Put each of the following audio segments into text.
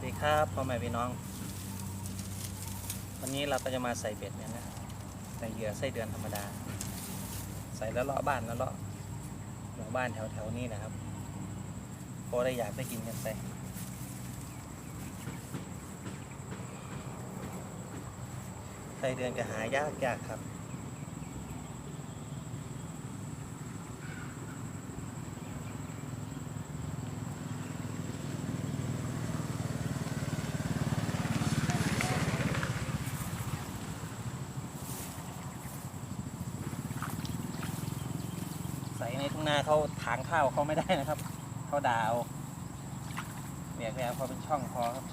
วัสดีครับพ่อแม่พี่น้อง วันนี้เราก็จะมาใส่เบ็ดเนี่ยนะใส่เหยื่อไส้เดือนธรรมดา ใส่แล้วเลาะบ้านแล้วเลาะหมู่บ้านแถวแถวๆนี้นะครับพอได้อยากได้กินกันใส่ไส้เดือนก็หายากยากครับ ใส่ในาเขาถางข้าวเขาไม่ได้นะครับเขาดาวเนี่ยแค่พอเป็นช่องพอครับ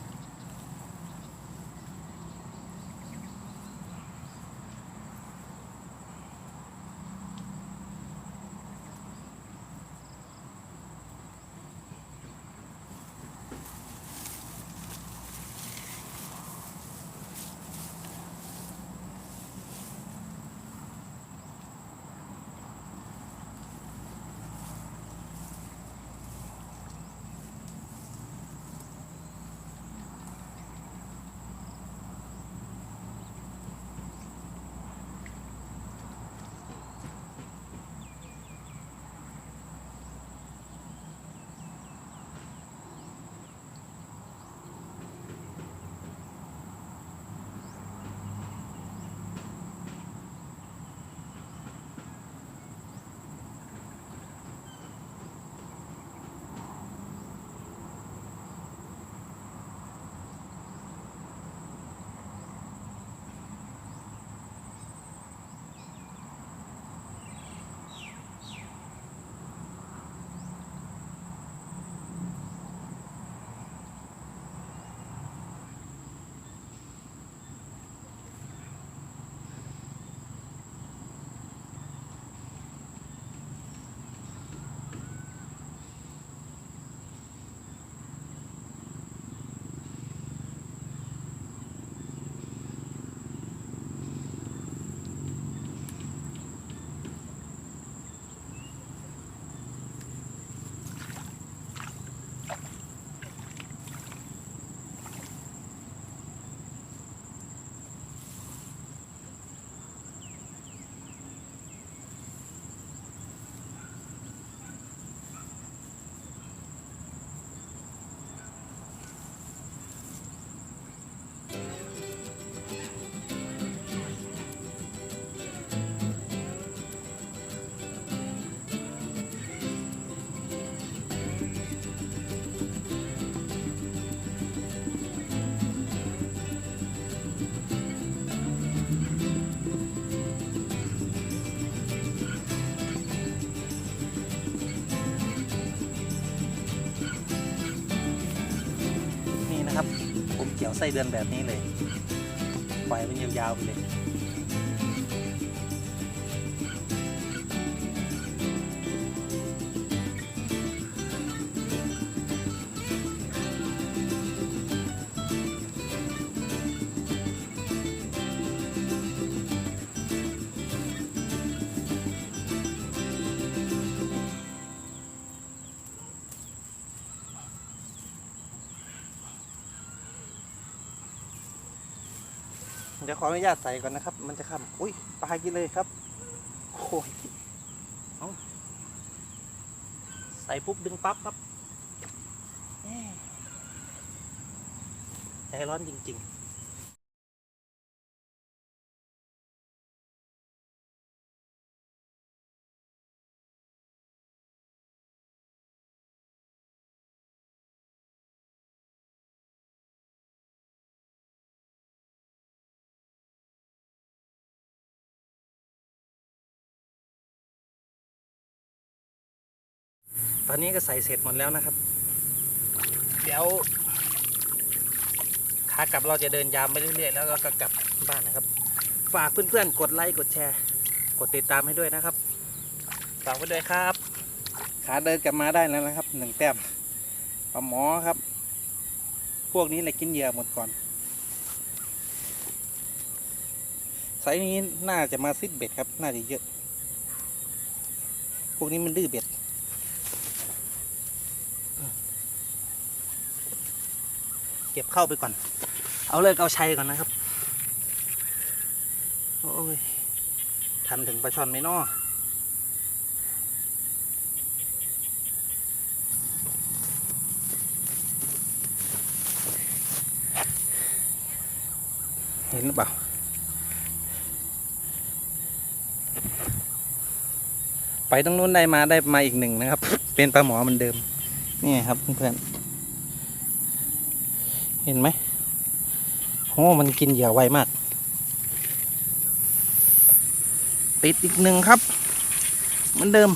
ไส้เดือนแบบนี้เลยปล่อยมันยาวๆไปเลย เดี๋ยวขออนุญาตใส่ก่อนนะครับ มันจะขำอุ้ยปลากินเลยครับโอ้ยอใส่ปุ๊บดึงปั๊บครับใจร้อนจริง ๆ ตอนนี้ก็ใส่เสร็จหมดแล้วนะครับ เดี๋ยวขากลับเราจะเดินยามไปเรื่อยๆ แล้วก็กลับบ้านนะครับ ฝากเพื่อนๆ กดไลค์ กดแชร์ กดติดตามให้ด้วยนะครับ ฝากไว้ด้วยครับ ขาเดินกลับมาได้แล้วนะครับหนึ่งแต้มปลาหมอครับ พวกนี้แหละกินเหยื่อหมดก่อนไซส์นี้น่าจะมาซิดเบ็ดครับ น่าจะเยอะ พวกนี้มันดื้อเบ็ด เก็บเข้าไปก่อน เอาเลิกเอาชัยก่อนนะครับ โอ้ยทันถึงปลาช่อนไหมน้อเห็นหรือเปล่าไปตรงนู้นได้มาได้มาอีกหนึ่งนะครับ เป็นปลาหมอเหมือนเดิม นี่ครับเพื่อนๆ เห็นไหมโอ้มันกินเหยื่อไวมาก ติดอีกหนึ่งครับ เหมือนเดิม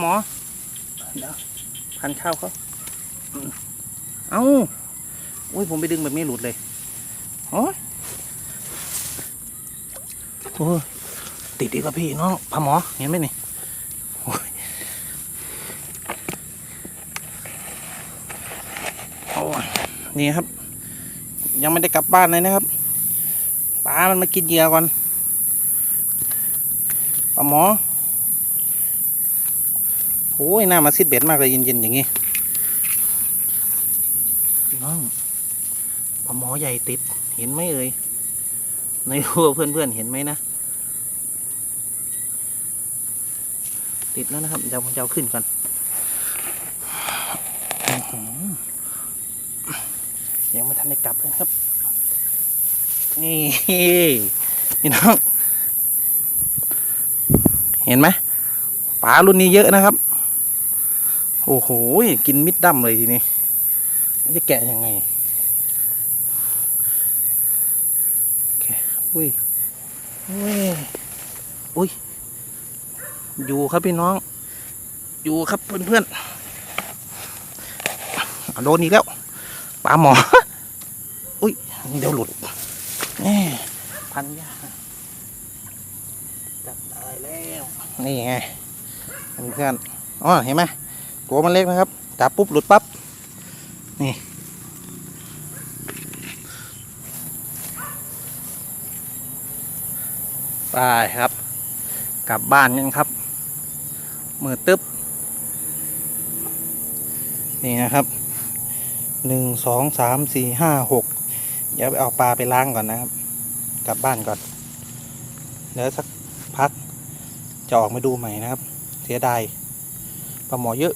หมอเดี๋ยวพันเข้าเขาเอ้าอุ้ยผมไปดึงแบบนี้หลุดเลยโอ้ยโอ้ยติดอีกแล้วพี่น้องปลาหมอเห็นไหมนี่โอ้ยนี่ครับ ยังไม่ได้กลับบ้านเลยนะครับปลามันมากินเหยื่อก่อนปลาหมอโอ้ยหน้ามาซิดเบ็ดมากเลยเย็นๆอย่างงี้น้องปลาหมอใหญ่ติดเห็นไหมเอ่ยในหัวเพื่อนๆเห็นไหมนะ ติดแล้วนะครับเดี๋ยวผมจะเอาขึ้นก่อนอื้อหือ ยังไม่ทันได้กลับเลยครับ นี่พี่น้องเห็นไหมปลารุ่นนี้เยอะนะครับ โอ้โหกินมิดดั้มเลยทีนี้แล้วจะแกะยังไงแกะอุ้ยอุ้ยอุ้ยอยู่ครับพี่น้อง อยู่ครับเพื่อนๆโดนอีกแล้วปลาหมอ เดี๋ยวหลุดแนี่พันยากนะจับได้แล้วนี่ไงเพื่อนๆอ๋อเห็นไหมตัวมันเล็กนะครับจับปุ๊บหลุดปั๊บนี่ไปครับ กลับบ้านกันครับ มือตึ๊บนี่นะครับหนึ่งสองสามสี่ห้าหก เดี๋ยวไปเอาปลาไปล้างก่อนนะครับ กลับบ้านก่อน เดี๋ยวสักพักจะออกมาดูใหม่นะครับ เสียดายปลาหมอเยอะ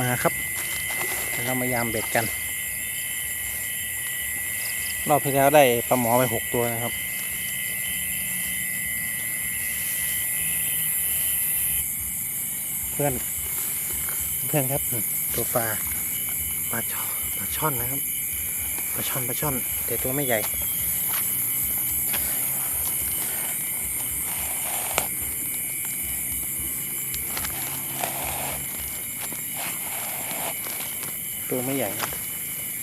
มาครับเดี๋ยวเรามายามเบ็ดกัน รอบที่แล้วได้ปลาหมอไปหกตัวนะครับเพื่อน เพื่อนครับตัวปลาปลาชอ ช่อนนะครับปลาช่อนปลาช่อน แต่ตัวไม่ใหญ่ ตัวไม่ใหญ่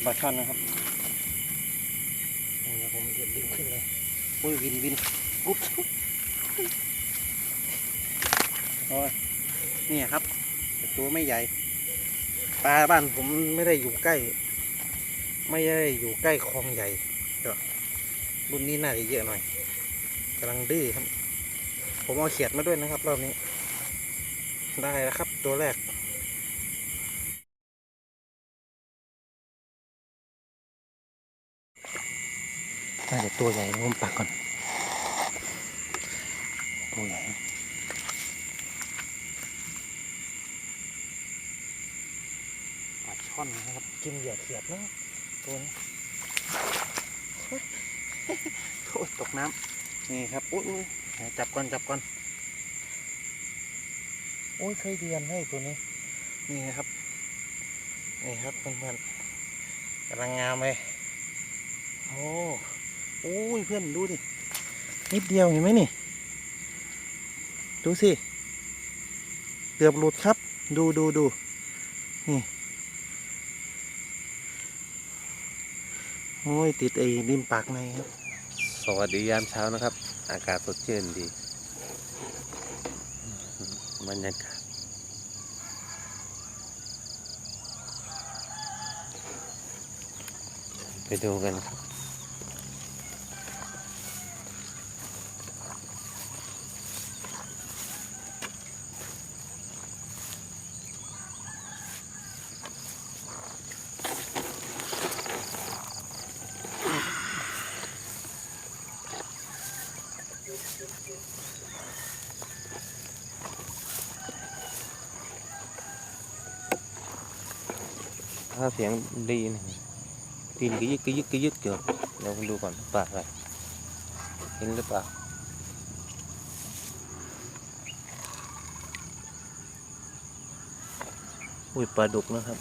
ปลาช่อนนะครับนี่นะผมเดี๋ยวดึงขึ้นเลยอุ้ยวินวินอุ๊บโอ้ยนี่ครับ ตัวไม่ใหญ่ปลาบ้านผมไม่ได้อยู่ใกล้ ไม่ได้อยู่ใกล้คลองใหญ่ก็รุ่นนี้น่าจะเยอะหน่อยกำลังดื้อครับ ผมเอาเขียดมาด้วยนะครับรอบนี้ ได้แล้วครับตัวแรกน่าจะตัวใหญ่นะผมปักก่อน ตัวใหญ่ปลาช่อนนะครับ กินเหยื่อเขียดนะ ตัวนี้โอ้ยตกน้ำนี่ครับอุ้ยอุ้ยไหนจับก่อนจับก่อนโอ้ยเคยเดือนให้ตัวนี้ นี่นะครับ นี่ครับเพื่อนๆกำลังงามเลยโอ้โอ้ยเพื่อนดูดินิดเดียวเห็นไหมนี่ ดูสิเกือบหลุดครับ ดูดูดูนี่ โอ้ยติดไอ้ริมปากในครับ สวัสดียามเช้านะครับ อากาศสดชื่นดีบรรยากาศไปดูกันครับ สียงดีนะดินกระยึกกระยึกกระยึกเกี่ยวเราดูก่อนปลาอะไรเห็นหรือเปล่าอุ้ยปลาดุกนะครับ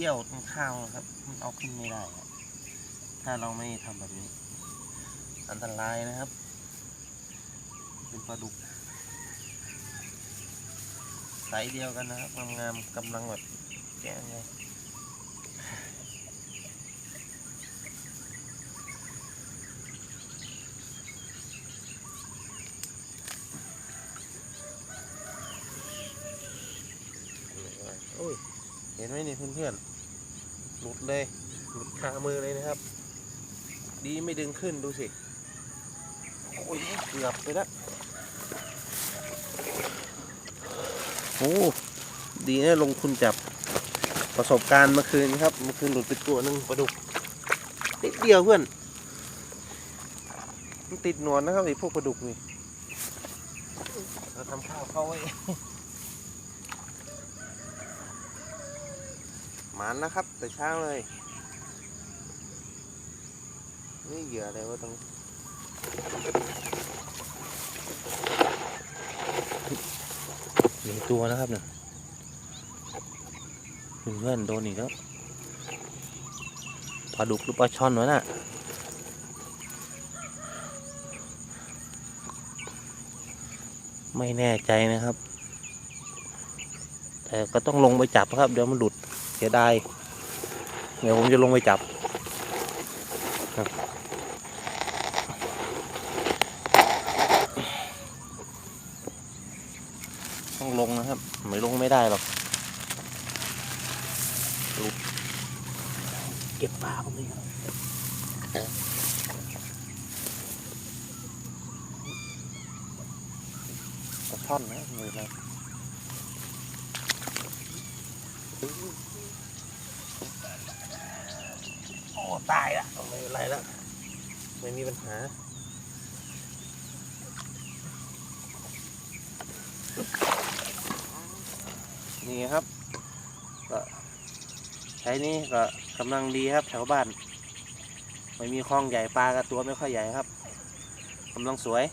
เกี่ยวตรงข้าวนะครับ มันเอาขึ้นไม่ได้ครับถ้าเราไม่ทำแบบนี้ อันตรายนะครับ เป็นปลาดุกไซส์เดียวกันนะครับงามๆกำลังแบบแก้งเลยโอ้ย เห็นไหมนี่เพื่อนๆ หลุดเลยหลุดคามือเลยนะครับ ดีไม่ดึงขึ้นดูสิโอ้ยเกือบไปแล้วโอ้ดีนะลงทุนจับประสบการณ์เมื่อคืนครับเมื่อคืนหลุดไปตัวหนึงปลาดุกนิดเดียวเพื่อนมันติดหนวดนะครับไอ้พวกปลาดุกนี่เราทำข้าวเข้าไว้ มันนะครับ แต่เช้าเลย นี่เหยื่ออะไรวะตรงนี้หนึ่งตัวนะครับเนี่ยเพื่อนโดนอีกแล้วปลาดุกหรือปลาช่อนวะน่ะไม่แน่ใจนะครับ แต่ก็ต้องลงไปจับครับ เดี๋ยวมันหลุด เสียดายเดี๋ยวผมจะลงไปจับครับต้องลงนะครับ ไม่ลงไม่ได้หรอกลุกเก็บปลาผมเลยกระช่อนนะมืออะไรโอ้ ตายละไม่เป็นไรแล้วไม่มีปัญหานี่ครับก็ใช้นี่ก็กำลังดีครับแถวบ้าน ไม่มีคลองใหญ่ปลาก็ตัวไม่ค่อยใหญ่ครับกำลังสวย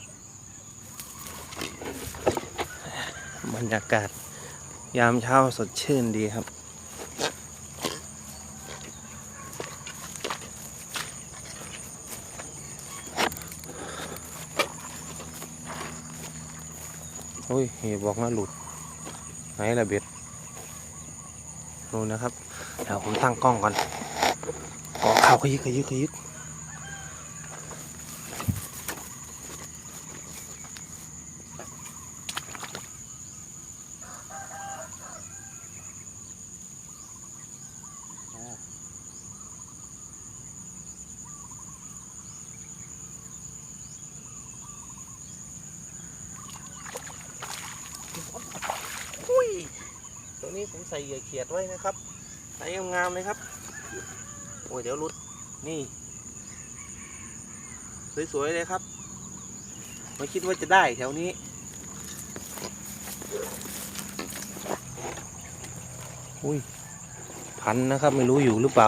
บรรยากาศยามเช้าสดชื่นดีครับ โอ้ยเห็บอกว่าหลุดไหนละเบ็ดดูนะครับเดี๋ยวผมตั้งกล้องก่อนกอข่าวขยิกขยิกขยิกอุ้ยตัว นี้ผมใส่เหยื่อเขียดไว้นะครับใส่งามๆเลยครับ โอ้ยเดี๋ยวหลุดนี่ สวยๆเลยครับ ไม่คิดว่าจะได้แถวนี้ อุ้ย พันนะครับ ไม่รู้อยู่หรือเปล่า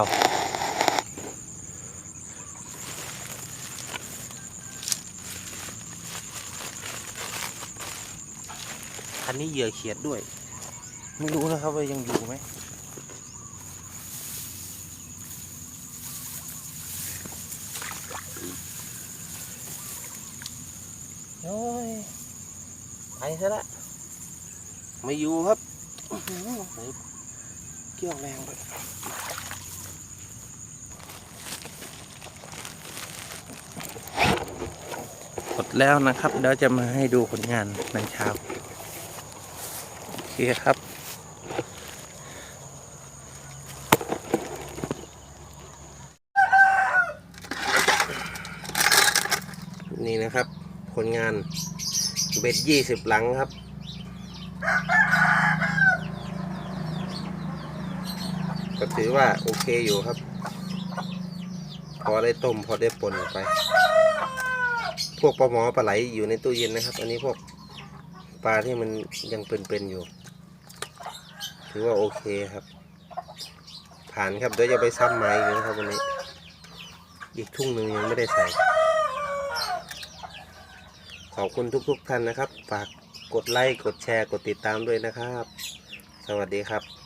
คันนี้เหยื่อเขียดด้วย ไม่รู้นะครับว่ายังอยู่ไหมโอ้ยไปซะละไม่อยู่ครับเกี่ยวแรงไปหมดแล้วนะครับเดี๋ยวจะมาให้ดูผลงานในเช้าโอเคครับ นี่นะครับ ผลงานเบ็ดยี่สิบหลังครับก็ถือว่าโอเคอยู่ครับ พอได้ต้มพอได้ป่นไป พวกปลาหมอปลาไหลอยู่ในตู้เย็นนะครับ อันนี้พวกปลาที่มันยังเป็นๆอยู่ ถือว่าโอเคครับ ผ่านครับเดี๋ยวจะไปซ้ำไม้อีกนะครับวันนี้ อีกทุ่งหนึ่งยังไม่ได้ใส่ ขอบคุณทุกๆท่านนะครับ ฝากกดไลค์ กดแชร์ กดติดตามด้วยนะครับ สวัสดีครับ